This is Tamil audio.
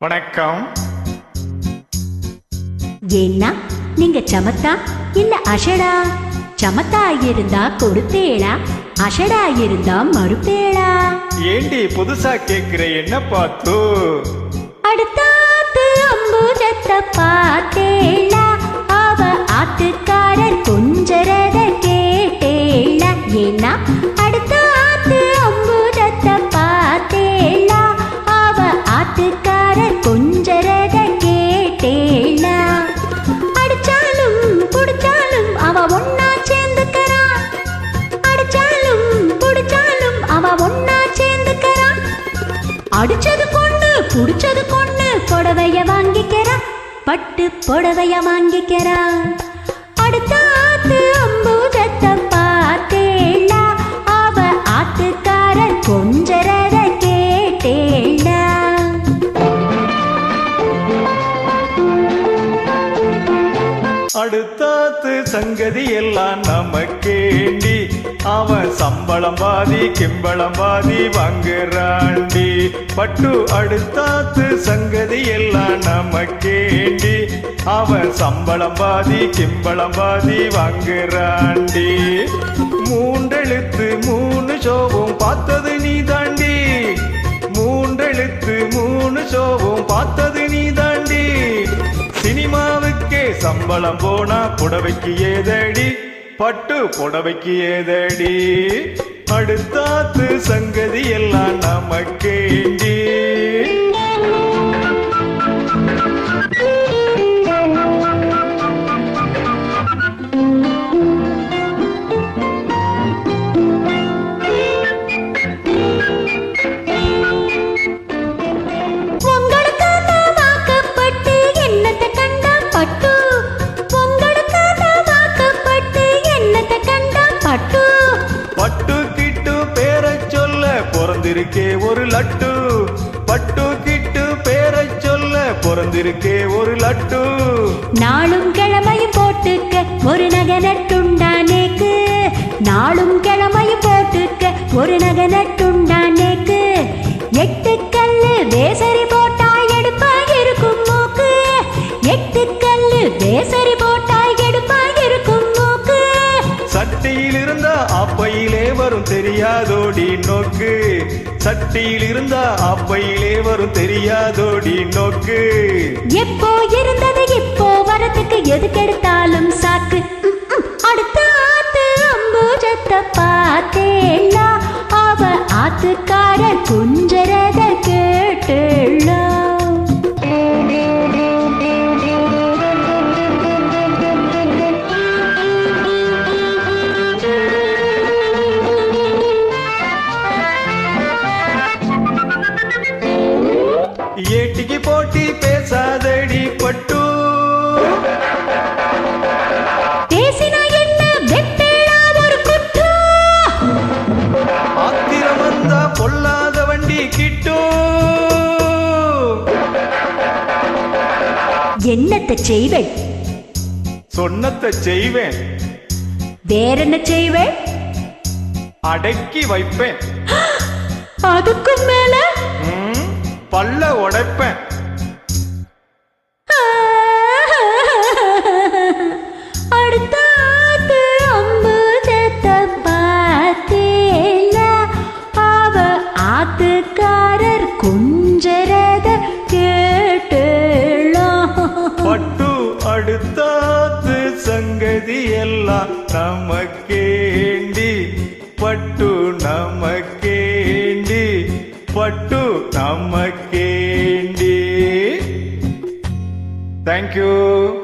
வணக்கம். ஏன்னா நீங்க சமத்தா இல்ல அஷடா சமத்தா இருந்தா கொடுப்பேளா? அஷடா இருந்தா மறுப்பேளா? ஏண்டி புதுசா கேக்குற என்ன பார்த்து? அடுத்தாத்து அம்புஜத்தை பார்த்தேளா? அவ ஆத்துக்காரர் கொஞ்சரத கேட்டேளா? ஏன்னா பட்டு புடவைய வாங்கிக்கிறா. அடுத்த ஆத்து அம்பூஜத்தை பார்த்தேண்டா அவ ஆத்துக்காரன் கொஞ்சரத கேட்டேண்டா அடுத்தாத்து சங்கதி எல்லாம் நமக்கேண்டி அவன் சம்பளம் பாதி கிம்பளம் பாதி வாங்குறாண்டி பட்டு அடுத்தாத்து சங்கதி எல்லாம் நமக்கேண்டி அவன் சம்பளம் பாதி கிம்பளம் பாதி வாங்குறாண்டி. மூன்றெழுத்து மூணு சோபம் பார்த்தது நீ தாண்டி மூன்றெழுத்து மூணு சோபம் பார்த்தது நீ தாண்டி சினிமாவுக்கே சம்பளம் போனா புடவைக்கு ஏதடி? பட்டு புடவைக்கு ஏதடி? அடுத்தாத்து சங்கதி எல்லாம் நமக்கேண்டி. பிறந்திருக்கே ஒரு லட்டு. பட்டு கிட்டு பேரை சொல்ல பிறந்திருக்கே ஒரு லட்டு. நாளும் கிழமையும் போட்டுக்க ஒரு நகை நட்டுண்டானேக்கு நாளும் கிழமையும் போட்டுக்க ஒரு நகை நட்டுண்டானேக்கு எட்டு கல்லு வேசரி போட்டா எடுப்பா இருக்கும் மூக்கு. எட்டு கல்லு வேசரி போ சட்டியில் இருந்தா அப்பையிலே வரும் தெரியாதோடி நோக்கு. சட்டியில் இருந்தா அப்பையிலே வரும் தெரியாதோடி நோக்கு. எப்போ இருந்தது இப்போ வரத்துக்கு எதுக்கெடுத்தாலும் சாக்கு ஏட்டிக்கு போட்டி பேசாதடி பட்டு. என்ன? ஆத்திரம் வந்தா பொல்லாத வண்டி கிட்டும் என்னத்தை செய்வேன்? சொன்னத்தை செய்வேன். வேறென்ன செய்வேன்? அடக்கி வைப்பேன். அதுக்கும் மேல? பல்ல உடைப்பேன். ஆத்துக்காரர் குஞ்சரத கேட்டேளாம். பட்டு அடுத்தாத்து சங்கதி எல்லாம் நமக்கேண்டி. பட்டு நமக்கேண்டி. பட்டு நமக்கேண்டி தேங்க்யூ